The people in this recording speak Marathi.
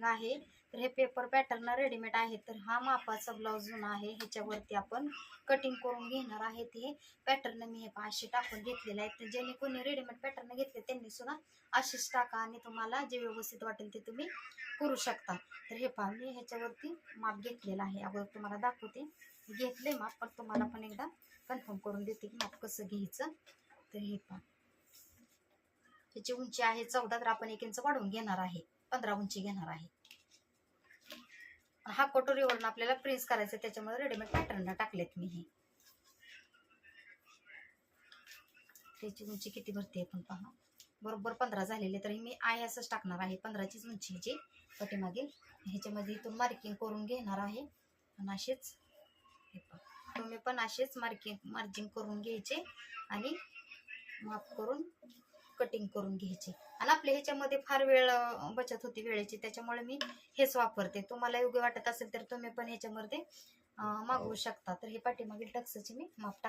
कटिंग आहे. तर हे पेपर पॅटर्न रेडीमेड आहे. तर हा मापाचा ब्लाऊज जुना आहे. ह्याच्यावरती आपण कटिंग करून घेणार आहे ते. पॅटर्न मी हे पहा असे टाकून घेतलेले आहेत तर ज्यांनी कोणी रेडीमेड पॅटर्न घेतले त्यांनी सुद्धा असेच टाका आणि तुम्हाला जे व्यवस्थित वाटेल ते तुम्ही करू शकता. तर हे पहा मी ह्याच्यावरती माप घेतलेला आहे. अगोदर तुम्हाला दाखवते. घेतले माप पण तुम्हाला पण एकदा कन्फर्म करून देते की माप कसं घ्यायचं. तर हे पहा. त्याची उंची आहे चौदा तर आपण एक इंच वाढवून घेणार आहे. पंधरा उंची घेणार आहे. हा कटोरीवरून आपल्याला प्रिन्स करायचं त्याच्यामुळे रेडीमेड पॅटर्न टाकलेत मी हे. त्याची उंची किती भरते पण पहा. बरोबर पंधरा झालेले तर मी आय असंच टाकणार आहे. पंधराचीच उंची ह्याची पाठीमागील. ह्याच्यामध्ये इथून मार्किंग करून घेणार आहे. आणि असेच तुम्ही पण असेच मार्किंग मार्जिंग करून घ्यायचे आणि माफ करून कटिंग करून घ्यायचे. आणि आपल्या ह्याच्यामध्ये फार वेळ बचत होती वेळेची. त्याच्यामुळे मी हेच वापरते. तुम्हाला योग्य वाटत असेल तर तुम्ही पण ह्याच्यामध्ये मागवू शकता. तर हे पाठीमागील टक्सची मी माप टाक